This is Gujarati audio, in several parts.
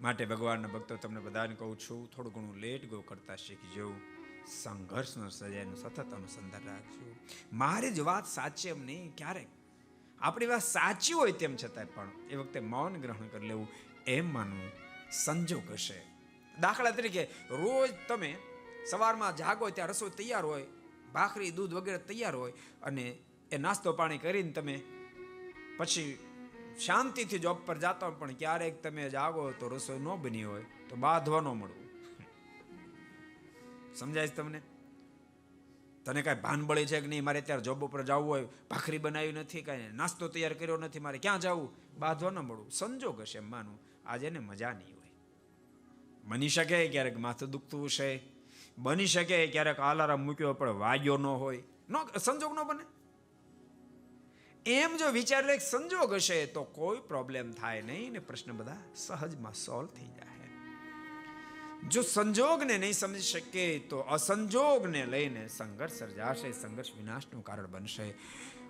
માટે ભગવાનના ભક્તો તમને બધાને કહું છું, થોડું ઘણું લેટ ગો કરતા શીખજો. સંઘર્ષનો સજાયનો સતત અનુસંધાન રાખજો. મારી જ વાત સાચી એમ નહીં, ક્યારેક. આપણી વાત સાચી હોય તેમ છતાંય પણ એ વખતે મૌન ગ્રહણ કરી લેવું, એમ માનવું સંજોગ હશે. દાખલા તરીકે, રોજ તમે સવારમાં જાગો ત્યાં રસોઈ તૈયાર હોય, ભાખરી, દૂધ વગેરે તૈયાર હોય, અને એ નાસ્તો પાણી કરીને તમે પછી શાંતિથી જોબ પર જાતા પણ ક્યારેક તમે જાગો તો રસોઈ ન બની હોય, તો બાંધવા ન મળવું. સમજાય તમને? તને કાંઈ ભાન બળે છે કે નહીં? મારે ત્યારે જોબ ઉપર જવું હોય, ભાખરી બનાવી નથી, કાંઈ નાસ્તો તૈયાર કર્યો નથી, મારે ક્યાં જવું? બાંધવા ન મળવું. સંજોગ હશે એમ માનું. આજે એને મજા નહીં હોય. બની શકે ક્યારેક માથું દુખતું હશે. બની શકે ક્યારેક આલારામ મૂક્યો પણ વાગ્યો ન હોય. નો, સંજોગ ન બને. એમ જો વિચાર લે સંજોગ હશે, તો કોઈ પ્રોબ્લેમ થાય નહીં ને પ્રશ્ન બધા સહજમાં સોલ્વ થઈ જાય. જો સંજોગને નહીં સમજી શકે તો અસંજોગને લઈને સંઘર્ષ સર્જાશે, સંઘર્ષ વિનાશનું કારણ બનશે.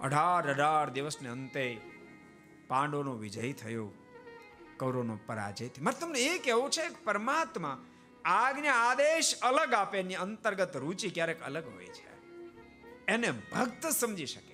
અઢાર અઢાર દિવસને અંતે પાંડવોનો વિજય થયો, કૌરવનો પરાજય થયો. મારે તમને એ કહેવું છે કે પરમાત્મા આજ્ઞા, આદેશ અલગ આપે, એની અંતર્ગત રુચિ ક્યારેક અલગ હોય છે. એને ભક્ત સમજી શકે.